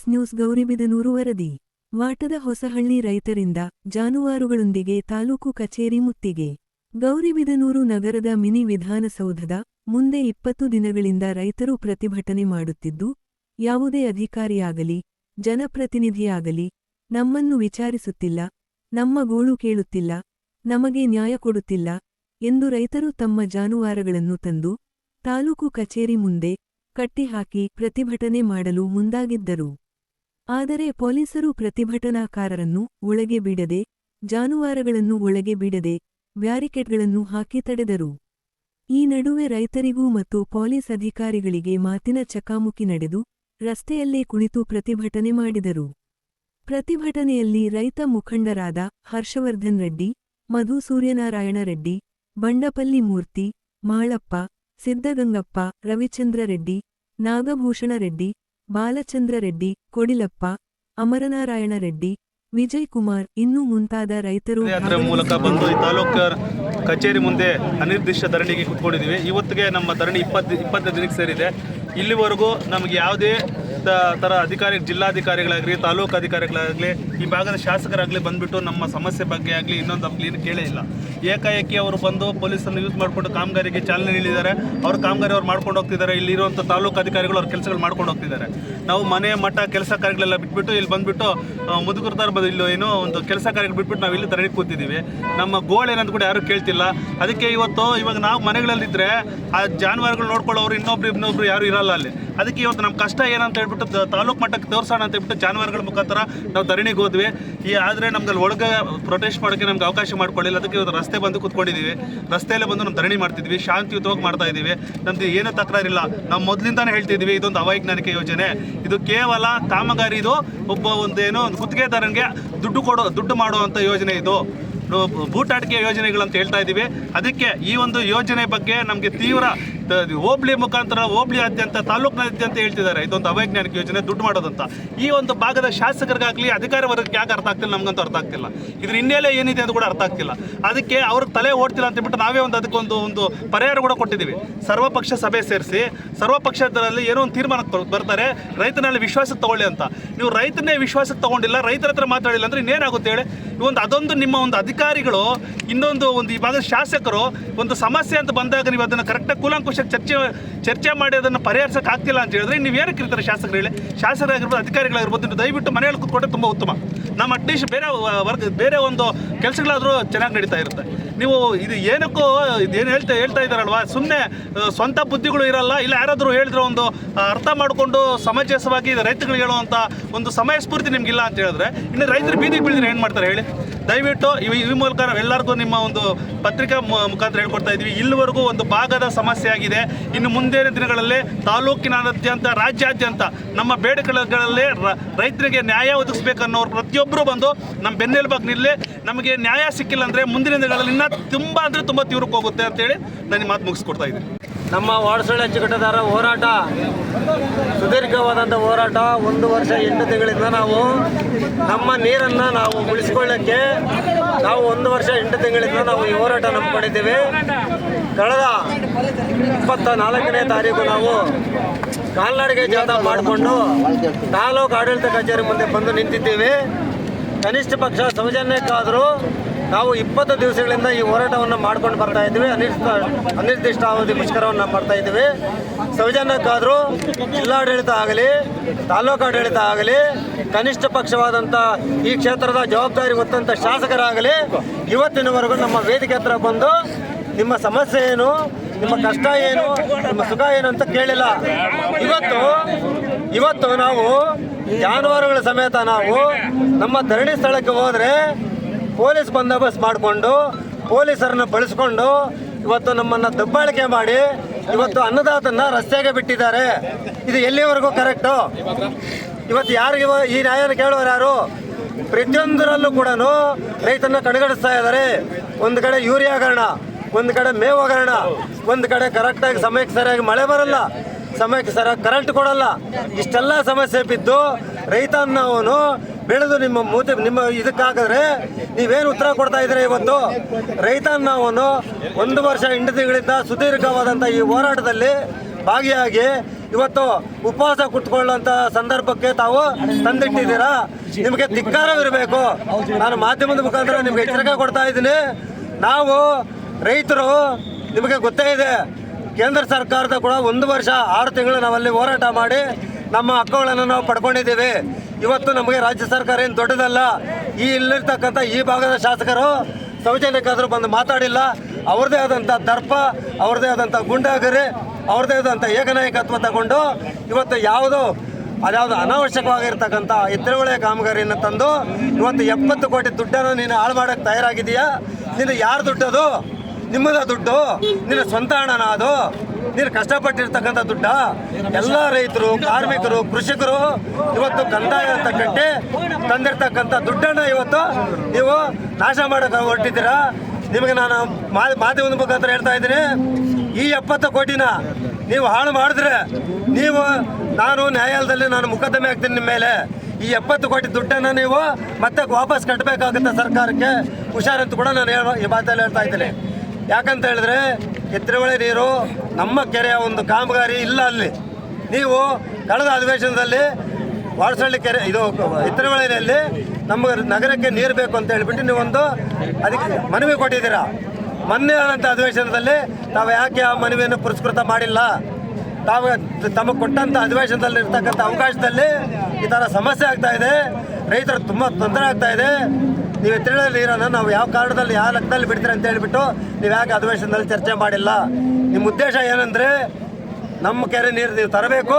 ಆರ್ಆರ್ಎಸ್ news Gauribidanur ವರದಿ. ವಾಟದ ಹೊಸಹಳ್ಳಿ ರೈತರಿಂದ ಜಾನುವಾರುಗಳೊಂದಿಗೆ ತಾಲೂಕು ಕಚೇರಿ ಮುತ್ತಿಗೆ. ಗೌರಿಬಿದನೂರು ನಗರದ ಮಿನಿ ವಿಧಾನಸೌಧದ ಮುಂದೆ ಇಪ್ಪತ್ತು ದಿನಗಳಿಂದ ರೈತರು ಪ್ರತಿಭಟನೆ ಮಾಡುತ್ತಿದ್ದು, ಯಾವುದೇ ಅಧಿಕಾರಿಯಾಗಲಿ, ಜನಪ್ರತಿನಿಧಿಯಾಗಲಿ ನಮ್ಮನ್ನು ವಿಚಾರಿಸುತ್ತಿಲ್ಲ, ನಮ್ಮ ಗೋಳು ಕೇಳುತ್ತಿಲ್ಲ, ನಮಗೆ ನ್ಯಾಯ ಕೊಡುತ್ತಿಲ್ಲ ಎಂದು ರೈತರು ತಮ್ಮ ಜಾನುವಾರುಗಳನ್ನು ತಂದು ತಾಲೂಕು ಕಚೇರಿ ಮುಂದೆ ಕಟ್ಟಿಹಾಕಿ ಪ್ರತಿಭಟನೆ ಮಾಡಲು ಮುಂದಾಗಿದ್ದರು. ಆದರೆ ಪೊಲೀಸರು ಪ್ರತಿಭಟನಾಕಾರರನ್ನು ಒಳಗೆ ಬಿಡದೆ, ಜಾನುವಾರುಗಳನ್ನು ಒಳಗೆ ಬಿಡದೆ, ಬ್ಯಾರಿಕೇಡ್ಗಳನ್ನು ಹಾಕಿ ತಡೆದರು. ಈ ನಡುವೆ ರೈತರಿಗೂ ಮತ್ತು ಪೊಲೀಸ್ ಅಧಿಕಾರಿಗಳಿಗೆ ಮಾತಿನ ಚಕಾಮುಕಿ ನಡೆದು, ರಸ್ತೆಯಲ್ಲೇ ಕುಳಿತು ಪ್ರತಿಭಟನೆ ಮಾಡಿದರು. ಪ್ರತಿಭಟನೆಯಲ್ಲಿ ರೈತ ಮುಖಂಡರಾದ ಹರ್ಷವರ್ಧನ್ ರೆಡ್ಡಿ, ಮಧು ಸೂರ್ಯನಾರಾಯಣ ರೆಡ್ಡಿ, ಬಂಡಪಲ್ಲಿ ಮೂರ್ತಿ, ಮಾಳಪ್ಪ ಸಿದ್ದಗಂಗಪ್ಪ ರವಿಚಂದ್ರ ರೆಡ್ಡಿ, ನಾಗಭೂಷಣ ರೆಡ್ಡಿ ಬಾಲಚಂದ್ರ ರೆಡ್ಡಿ, ಕೊಡಿಲಪ್ಪ, ಅಮರನಾರಾಯಣ ರೆಡ್ಡಿ, ವಿಜಯ್ ಕುಮಾರ್ ಇನ್ನೂ ಮುಂತಾದ ರೈತರು ಯಾತ್ರೆ ಮೂಲಕ ಬಂದು ಈ ತಾಲೂಕು ಕಚೇರಿ ಮುಂದೆ ಅನಿರ್ದಿಷ್ಟ ಧರಣಿಗೆ ಕುತ್ಕೊಂಡಿದ್ದೀವಿ. ಇವತ್ತಿಗೆ ನಮ್ಮ ಧರಣಿ ಇಪ್ಪತ್ತು ಇಪ್ಪತ್ತು ದಿನಕ್ಕೆ ಸೇರಿದೆ. ಇಲ್ಲಿವರೆಗೂ ನಮಗೆ ಯಾವುದೇ ಥರ ಅಧಿಕಾರಿ ಜಿಲ್ಲಾಧಿಕಾರಿಗಳಾಗಲಿ, ತಾಲೂಕು ಅಧಿಕಾರಿಗಳಾಗಲಿ, ಈ ಭಾಗದ ಶಾಸಕರಾಗಲಿ ಬಂದುಬಿಟ್ಟು ನಮ್ಮ ಸಮಸ್ಯೆ ಬಗ್ಗೆ ಆಗಲಿ ಇನ್ನೊಂದು ಕ್ಲೀನ್ ಕೇಳೇ ಇಲ್ಲ. ಏಕಾಏಕಿ ಅವರು ಬಂದು ಪೊಲೀಸನ್ನು ಯೂಸ್ ಮಾಡಿಕೊಂಡು ಕಾಮಗಾರಿಗೆ ಚಾಲನೆ ನೀಡಿದ್ದಾರೆ. ಅವ್ರ ಕಾಮಗಾರಿ ಅವ್ರು ಮಾಡ್ಕೊಂಡು ಹೋಗ್ತಿದ್ದಾರೆ. ಇಲ್ಲಿರುವಂಥ ತಾಲೂಕು ಅಧಿಕಾರಿಗಳು ಅವ್ರ ಕೆಲಸಗಳು ಮಾಡ್ಕೊಂಡು ಹೋಗ್ತಿದ್ದಾರೆ. ನಾವು ಮನೆ, ಮಠ, ಕೆಲಸ ಕಾರ್ಯಗಳೆಲ್ಲ ಬಿಟ್ಬಿಟ್ಟು ಇಲ್ಲಿ ಬಂದುಬಿಟ್ಟು ಮುದುಕರ್ತಾರ ಬಂದು ಇಲ್ಲೋ ಏನೋ ಒಂದು ಕೆಲಸ ಕಾರ್ಯಗಳು ಬಿಟ್ಬಿಟ್ಟು ನಾವು ಇಲ್ಲಿ ತರಡಿ ಕೂತಿದ್ದೀವಿ. ನಮ್ಮ ಗೋಳ್ ಏನಂತ ಕೂಡ ಯಾರು ಕೇಳ್ತಿಲ್ಲ. ಅದಕ್ಕೆ ಇವತ್ತು ಇವಾಗ ನಾವು ಮನೆಗಳಲ್ಲಿದ್ದರೆ ಆ ಜಾನುವಾರುಗಳು ನೋಡ್ಕೊಳ್ಳೋರು ಇನ್ನೊಬ್ರು ಇನ್ನೊಬ್ರು ಯಾರು ಇರಲ್ಲ ಅಲ್ಲಿ. ಅದಕ್ಕೆ ಇವತ್ತು ನಮ್ಮ ಕಷ್ಟ ಏನಂತ ಹೇಳ್ಬಿಟ್ಟು ತ- ತಾಲೂಕು ಮಟ್ಟಕ್ಕೆ ತೋರಿಸೋಣ ಅಂತ ಹೇಳ್ಬಿಟ್ಟು ಜಾನುವಾರುಗಳ ಮುಖಾಂತರ ನಾವು ಧರಣಿಗೆ ಹೋದ್ವಿ. ಈ ಆದರೆ ನಮ್ಗೆ ಅಲ್ಲಿ ಒಳಗೆ ಪ್ರೊಟೆಸ್ಟ್ ಮಾಡೋಕ್ಕೆ ನಮ್ಗೆ ಅವಕಾಶ ಮಾಡ್ಕೊಳ್ಳಿಲ್ಲ. ಅದಕ್ಕೆ ಇವತ್ತು ರಸ್ತೆ ಬಂದು ಕುತ್ಕೊಂಡಿದ್ದೀವಿ ರಸ್ತೆಯಲ್ಲೇ ಬಂದು ನಾವು ಧರಣಿ ಮಾಡ್ತಿದ್ವಿ. ಶಾಂತಿಯುತವಾಗಿ ಮಾಡ್ತಾ ಇದ್ದೀವಿ ನಮ್ದು ಏನೂ ತಕರಾರಿಲ್ಲ. ನಾವು ಮೊದಲಿಂದಾನೇ ಹೇಳ್ತಿದ್ದೀವಿ ಇದೊಂದು ಅವೈಜ್ಞಾನಿಕ ಯೋಜನೆ. ಇದು ಕೇವಲ ಕಾಮಗಾರಿ ಇದು. ಒಬ್ಬ ಒಂದು ಏನೋ ಒಂದು ಗುತ್ತಿಗೆದಾರನಿಗೆ ದುಡ್ಡು ಕೊಡೋ, ದುಡ್ಡು ಮಾಡುವಂಥ ಯೋಜನೆ ಇದು. ಬೂಟಾಟಿಕೆ ಯೋಜನೆಗಳಂತ ಹೇಳ್ತಾ ಇದ್ದೀವಿ ಅದಕ್ಕೆ ಈ ಒಂದು ಯೋಜನೆ ಬಗ್ಗೆ ನಮಗೆ ತೀವ್ರ ಹೋಬಳಿ ಮುಖಾಂತರ ಹೋಬಳಿಯಾದ್ಯಂತ ತಾಲೂಕಿನಾದ್ಯಂತ ಹೇಳ್ತಿದ್ದಾರೆ. ಇದೊಂದು ಅವೈಜ್ಞಾನಿಕ ಯೋಜನೆ, ದುಡ್ಡು ಮಾಡೋದಂತ. ಈ ಒಂದು ಭಾಗದ ಶಾಸಕರಿಗಾಗಲಿ ಅಧಿಕಾರ ವರ್ಗಕ್ಕೆ ಯಾಕೆ ಅರ್ಥ ಆಗ್ತಿಲ್ಲ, ನಮಗಂತೂ ಅರ್ಥ ಆಗ್ತಿಲ್ಲ. ಇದ್ರ ಹಿನ್ನೆಲೆ ಏನಿದೆ ಅಂತ ಕೂಡ ಅರ್ಥ ಆಗ್ತಿಲ್ಲ. ಅದಕ್ಕೆ ಅವ್ರ ತಲೆ ಓಡ್ತಿಲ್ಲ ಅಂತ ಹೇಳ್ಬಿಟ್ಟು ನಾವೇ ಒಂದು ಅದಕ್ಕೊಂದು ಒಂದು ಪರಿಹಾರ ಕೂಡ ಕೊಟ್ಟಿದ್ದೀವಿ. ಸರ್ವಪಕ್ಷ ಸಭೆ ಸೇರಿಸಿ ಸರ್ವಪಕ್ಷದಲ್ಲಿ ಏನೋ ಒಂದು ತೀರ್ಮಾನಕ್ಕೆ ಬರ್ತಾರೆ. ರೈತನಲ್ಲಿ ವಿಶ್ವಾಸಕ್ಕೆ ತಗೊಳ್ಳಿ ಅಂತ. ನೀವು ರೈತನೇ ವಿಶ್ವಾಸಕ್ಕೆ ತಗೊಂಡಿಲ್ಲ, ರೈತರ ಹತ್ರ ಮಾತಾಡಿಲ್ಲ ಅಂದ್ರೆ ಇನ್ನೇನಾಗುತ್ತೆ ಹೇಳಿ? ಒಂದು ಅದೊಂದು ನಿಮ್ಮ ಒಂದು ಅಧಿಕಾರಿಗಳು, ಇನ್ನೊಂದು ಒಂದು ಈ ಭಾಗದ ಶಾಸಕರು ಒಂದು ಸಮಸ್ಯೆ ಅಂತ ಬಂದಾಗ ನೀವು ಅದನ್ನು ಕರೆಕ್ಟಾಗಿ ಕೂಲಂಕುಷ ಚರ್ಚೆ ಚರ್ಚೆ ಮಾಡಿ ಅದನ್ನು ಪರಿಹರಿಸಕ್ಕೆ ಆಗ್ತಿಲ್ಲ ಅಂತ ಹೇಳಿದ್ರೆ ನೀವು ಏನಕ್ಕೆ ಇರ್ತಾರೆ ಶಾಸಕರು ಹೇಳಿ? ಶಾಸಕರಾಗಿರ್ಬೋದು, ಅಧಿಕಾರಿಗಳಾಗಿರ್ಬೋದು, ನೀವು ದಯವಿಟ್ಟು ಮನೆಯಲ್ಲಿ ಕೂತ್ಕೊಂಡ್ರೆ ತುಂಬ ಉತ್ತಮ. ನಮ್ಮ ಅಟ್ಲೀಸ್ಟ್ ಬೇರೆ ವರ್ಗ, ಬೇರೆ ಒಂದು ಕೆಲಸಗಳಾದರೂ ಚೆನ್ನಾಗಿ ನಡೀತಾ ಇರುತ್ತೆ. ನೀವು ಇದು ಏನಕ್ಕೂ ಇದೇನು ಹೇಳ್ತಾ ಹೇಳ್ತಾ ಇದ್ದಾರಲ್ವಾ? ಸುಮ್ಮನೆ ಸ್ವಂತ ಬುದ್ಧಿಗಳು ಇರಲ್ಲ, ಇಲ್ಲ ಯಾರಾದರೂ ಹೇಳಿದ್ರೆ ಒಂದು ಅರ್ಥ ಮಾಡಿಕೊಂಡು ಸಮಂಜಸವಾಗಿ ರೈತಗಳಿಗೆ ಹೇಳುವಂಥ ಒಂದು ಸಮಯ ಸ್ಫೂರ್ತಿ ನಿಮಗಿಲ್ಲ ಅಂತ ಹೇಳಿದ್ರೆ, ಇನ್ನು ರೈತರು ಬೀದಿಗೆ ಬೀಳಿದ್ರೆ ಏನು ಮಾಡ್ತಾರೆ ಹೇಳಿ? ದಯವಿಟ್ಟು ಈ ಮೂಲಕ ನಾವೆಲ್ಲರಿಗೂ ನಿಮ್ಮ ಒಂದು ಪತ್ರಿಕಾ ಮುಖಾಂತರ ಹೇಳ್ಕೊಡ್ತಾ ಇದ್ದೀವಿ. ಇಲ್ಲಿವರೆಗೂ ಒಂದು ಭಾಗದ ಸಮಸ್ಯೆ ಆಗಿದೆ ಇನ್ನು ಮುಂದಿನ ದಿನಗಳಲ್ಲಿ ತಾಲೂಕಿನಾದ್ಯಂತ, ರಾಜ್ಯಾದ್ಯಂತ ನಮ್ಮ ಬೇಡಿಕೆಗಳಲ್ಲಿ ರೈತರಿಗೆ ನ್ಯಾಯ ಒದಗಿಸ್ಬೇಕನ್ನೋರು ಪ್ರತಿಯೊಬ್ಬರು ಬಂದು ನಮ್ಮ ಬೆನ್ನೆಲುಬಾಗಿ ನಿಲ್ಲಿ ನಮಗೆ ನ್ಯಾಯ ಸಿಕ್ಕಿಲ್ಲ ಅಂದರೆ ಮುಂದಿನ ದಿನಗಳಲ್ಲಿ ಇನ್ನೂ ತುಂಬ ಅಂದರೆ ತುಂಬ ತೀವ್ರಕ್ಕೆ ಹೋಗುತ್ತೆ ಅಂತೇಳಿ ನಾನು ಮಾತು ಮುಗಿಸ್ಕೊಡ್ತಾ ಇದ್ದೀನಿ. ನಮ್ಮ ವಾಡಸಳ್ಳಿ ಅಚ್ಚುಕಟ್ಟದಾರ ಹೋರಾಟ ಸುದೀರ್ಘವಾದಂಥ ಹೋರಾಟ, ಒಂದು ವರ್ಷ ಎಂಟು ತಿಂಗಳಿಂದ ನಾವು ನಮ್ಮ ನೀರನ್ನು ನಾವು ಉಳಿಸ್ಕೊಳ್ಳೋಕ್ಕೆ ನಾವು ಒಂದು ವರ್ಷ ಎಂಟು ತಿಂಗಳಿಂದ ನಾವು ಈ ಹೋರಾಟ ನಂಬ್ಕೊಂಡಿದ್ದೀವಿ ಕಳೆದ ಇಪ್ಪತ್ತ ನಾಲ್ಕನೇ ತಾರೀಕು ನಾವು ಕಾಲ್ನಡಿಗೆ ಜಾಥಾ ಮಾಡಿಕೊಂಡು ತಾಲೂಕು ಆಡಳಿತ ಕಚೇರಿ ಮುಂದೆ ಬಂದು ನಿಂತಿದ್ದೀವಿ. ಕನಿಷ್ಠ ಪಕ್ಷ ಸೌಜನ್ಯಕ್ಕಾದರೂ ನಾವು ಇಪ್ಪತ್ತು ದಿವಸಗಳಿಂದ ಈ ಹೋರಾಟವನ್ನು ಮಾಡ್ಕೊಂಡು ಬರ್ತಾ ಇದ್ದೀವಿ. ಅನಿರ್ದಿಷ್ಟ ಅನಿರ್ದಿಷ್ಟ ಅವಧಿ ಮುಷ್ಕರವನ್ನು ಮಾಡ್ತಾ ಇದ್ದೀವಿ. ಸೌಜನ್ಯಕ್ಕಾದರೂ ಜಿಲ್ಲಾಡಳಿತ ಆಗಲಿ, ತಾಲೂಕು ಆಡಳಿತ ಆಗಲಿ, ಕನಿಷ್ಠ ಪಕ್ಷವಾದಂಥ ಈ ಕ್ಷೇತ್ರದ ಜವಾಬ್ದಾರಿ ಹೊತ್ತಂಥ ಶಾಸಕರಾಗಲಿ, ಇವತ್ತಿನವರೆಗೂ ನಮ್ಮ ವೇದಿಕೆ ಹತ್ರ ಬಂದು ನಿಮ್ಮ ಸಮಸ್ಯೆ ಏನು, ನಿಮ್ಮ ಕಷ್ಟ ಏನು, ನಿಮ್ಮ ಸುಖ ಏನು ಅಂತ ಕೇಳಿಲ್ಲ. ಇವತ್ತು ಇವತ್ತು ನಾವು ಜಾನುವಾರುಗಳ ಸಮೇತ ನಾವು ನಮ್ಮ ಧರಣಿ ಸ್ಥಳಕ್ಕೆ ಹೋದರೆ ಪೊಲೀಸ್ ಬಂದೋಬಸ್ತ್ ಮಾಡಿಕೊಂಡು ಪೊಲೀಸರನ್ನ ಬಳಸ್ಕೊಂಡು ಇವತ್ತು ನಮ್ಮನ್ನು ದಬ್ಬಾಳಿಕೆ ಮಾಡಿ ಇವತ್ತು ಅನ್ನದಾತನ್ನ ರಸ್ತೆಗೆ ಬಿಟ್ಟಿದ್ದಾರೆ. ಇದು ಎಲ್ಲಿವರೆಗೂ ಕರೆಕ್ಟು? ಇವತ್ತು ಯಾರಿಗೆ ಈ ನ್ಯಾಯನ ಕೇಳೋರು ಯಾರು? ಪ್ರತಿಯೊಂದರಲ್ಲೂ ಕೂಡ ರೈತನ ಕಡೆಗಣಿಸ್ತಾ ಇದ್ದಾರೆ. ಒಂದು ಕಡೆ ಯೂರಿಯಾ ಹಗರಣ, ಒಂದು ಕಡೆ ಮೇವು ಒಂದು ಕಡೆ ಕರೆಕ್ಟಾಗಿ ಸಮಯಕ್ಕೆ ಸರಿಯಾಗಿ ಮಳೆ ಬರಲ್ಲ, ಸಮಯಕ್ಕೆ ಸರಿಯಾಗಿ ಕರೆಂಟ್ ಕೊಡಲ್ಲ. ಇಷ್ಟೆಲ್ಲ ಸಮಸ್ಯೆ ಬಿದ್ದು ರೈತನ ಅವನು ಬೆಳೆದು ನಿಮ್ಮ ಮೂತಿ ನಿಮ್ಮ ಇದಕ್ಕಾಗಿದ್ರೆ ನೀವೇನು ಉತ್ತರ ಕೊಡ್ತಾ ಇದ್ರೆ ಇವತ್ತು? ರೈತನ ನಾವನ್ನು ಒಂದು ವರ್ಷ ಎಂಟು ತಿಂಗಳಿಂದ ಸುದೀರ್ಘವಾದಂಥ ಈ ಹೋರಾಟದಲ್ಲಿ ಭಾಗಿಯಾಗಿ ಇವತ್ತು ಉಪವಾಸ ಕುತ್ಕೊಳ್ಳುವಂತ ಸಂದರ್ಭಕ್ಕೆ ತಾವು ತಂದಿಟ್ಟಿದ್ದೀರಾ? ನಿಮಗೆ ಧಿಕ್ಕಾರವಿರಬೇಕು. ನಾನು ಮಾಧ್ಯಮದ ಮುಖಾಂತರ ನಿಮಗೆ ಎಚ್ಚರಿಕೆ ಕೊಡ್ತಾ ಇದ್ದೀನಿ. ನಾವು ರೈತರು, ನಿಮಗೆ ಗೊತ್ತೇ ಇದೆ, ಕೇಂದ್ರ ಸರ್ಕಾರದ ಕೂಡ ಒಂದು ವರ್ಷ ಆರು ತಿಂಗಳು ನಾವಲ್ಲಿ ಹೋರಾಟ ಮಾಡಿ ನಮ್ಮ ಹಕ್ಕುಗಳನ್ನು ನಾವು ಪಡ್ಕೊಂಡಿದ್ದೇವೆ. ಇವತ್ತು ನಮಗೆ ರಾಜ್ಯ ಸರ್ಕಾರ ಏನು ದೊಡ್ಡದಲ್ಲ, ಈ ಇಲ್ಲಿರ್ತಕ್ಕಂಥ ಈ ಭಾಗದ ಶಾಸಕರು ಸೌಜನ್ಯಕ್ಕಾದರೂ ಬಂದು ಮಾತಾಡಿಲ್ಲ. ಅವ್ರದ್ದೇ ಆದಂಥ ದರ್ಪ ಅವ್ರದ್ದೇ ಆದಂಥ ಗುಂಡಾಗರಿ ಅವ್ರದ್ದೇ ಆದಂಥ ಏಕನಾಯಕತ್ವ ತಗೊಂಡು ಇವತ್ತು ಯಾವುದು, ಅದ್ಯಾವುದು ಅನಾವಶ್ಯಕವಾಗಿರ್ತಕ್ಕಂಥ ಎತ್ತರಗಳೇ ಕಾಮಗಾರಿಯನ್ನು ತಂದು ಇವತ್ತು ಎಪ್ಪತ್ತು ಕೋಟಿ ದುಡ್ಡನ್ನು ನೀನು ಹಾಳು ಮಾಡೋಕ್ಕೆ ತಯಾರಾಗಿದೆಯಾ ನೀನು ಯಾರು ದುಡ್ಡದು? ನಿಮ್ಮದ ದುಡ್ಡು? ನಿನ್ನ ಸ್ವಂತ ಹಣನ ಅದು? ನೀನು ಕಷ್ಟಪಟ್ಟಿರ್ತಕ್ಕಂಥ ದುಡ್ಡ ಎಲ್ಲ ರೈತರು, ಕಾರ್ಮಿಕರು, ಕೃಷಿಕರು ಇವತ್ತು ಕಂದಾಯ ಅಂತಕ್ಕಂತೆ ತಂದಿರ್ತಕ್ಕಂಥ ದುಡ್ಡನ್ನು ಇವತ್ತು ನೀವು ನಾಶ ಮಾಡಕ್ಕೆ ಹೊರಟಿದ್ದೀರಾ? ನಿಮಗೆ ನಾನು ಮಾಧ್ಯಮದ ಮುಖಾಂತರ ಹೇಳ್ತಾ ಇದ್ದೀನಿ. ಈ ಎಪ್ಪತ್ತು ಕೋಟಿನ ನೀವು ಹಾಳು ಮಾಡಿದ್ರೆ ನೀವು, ನಾನು ನ್ಯಾಯಾಲಯದಲ್ಲಿ ನಾನು ಮುಕದ್ದಮೆ ಹಾಕ್ತೀನಿ ನಿಮ್ಮ ಮೇಲೆ. ಈ ಎಪ್ಪತ್ತು ಕೋಟಿ ದುಡ್ಡನ್ನು ನೀವು ಮತ್ತೆ ವಾಪಸ್ ಕಟ್ಟಬೇಕಾಗುತ್ತೆ ಸರ್ಕಾರಕ್ಕೆ. ಹುಷಾರಂತ ಕೂಡ ನಾನು ಈ ಮಾತಲ್ಲಿ ಹೇಳ್ತಾ ಇದ್ದೀನಿ. ಯಾಕಂತ ಹೇಳಿದ್ರೆ ಎತ್ತರವಳೆ ನೀರು ನಮ್ಮ ಕೆರೆಯ ಒಂದು ಕಾಮಗಾರಿ ಇಲ್ಲ ಅಲ್ಲಿ. ನೀವು ಕಳೆದ ಅಧಿವೇಶನದಲ್ಲಿ ವಾರಸಳ್ಳಿ ಕೆರೆ, ಇದು ಎತ್ತರವಳೆಯಲ್ಲಿ ನಮ್ಮ ನಗರಕ್ಕೆ ನೀರು ಬೇಕು ಅಂತ ಹೇಳಿಬಿಟ್ಟು ನೀವೊಂದು ಅದಕ್ಕೆ ಮನವಿ ಕೊಟ್ಟಿದ್ದೀರಾ? ಮೊನ್ನೆ ಆದಂಥ ಅಧಿವೇಶನದಲ್ಲಿ ತಾವು ಯಾಕೆ ಆ ಮನವಿಯನ್ನು ಪುರಸ್ಕೃತ ಮಾಡಿಲ್ಲ? ತಾವು ತಮಗೆ ಕೊಟ್ಟಂಥ ಅಧಿವೇಶನದಲ್ಲಿ ಇರ್ತಕ್ಕಂಥ ಅವಕಾಶದಲ್ಲಿ ಈ ಥರ ಸಮಸ್ಯೆ ಆಗ್ತಾ ಇದೆ, ರೈತರು ತುಂಬ ತೊಂದರೆ ಆಗ್ತಾ ಇದೆ. ನೀವು ಎತ್ತಿರಳ ನೀರನ್ನು ನಾವು ಯಾವ ಕಾರಣದಲ್ಲಿ, ಯಾವ ಲೆಕ್ಕದಲ್ಲಿ ಬಿಡ್ತೀರ ಅಂತ ಹೇಳಿಬಿಟ್ಟು ನೀವು ಯಾಕೆ ಅಧಿವೇಶನದಲ್ಲಿ ಚರ್ಚೆ ಮಾಡಿಲ್ಲ? ನಿಮ್ಮ ಉದ್ದೇಶ ಏನಂದರೆ, ನಮ್ಮ ಕೆರೆ ನೀರು ನೀವು ತರಬೇಕು.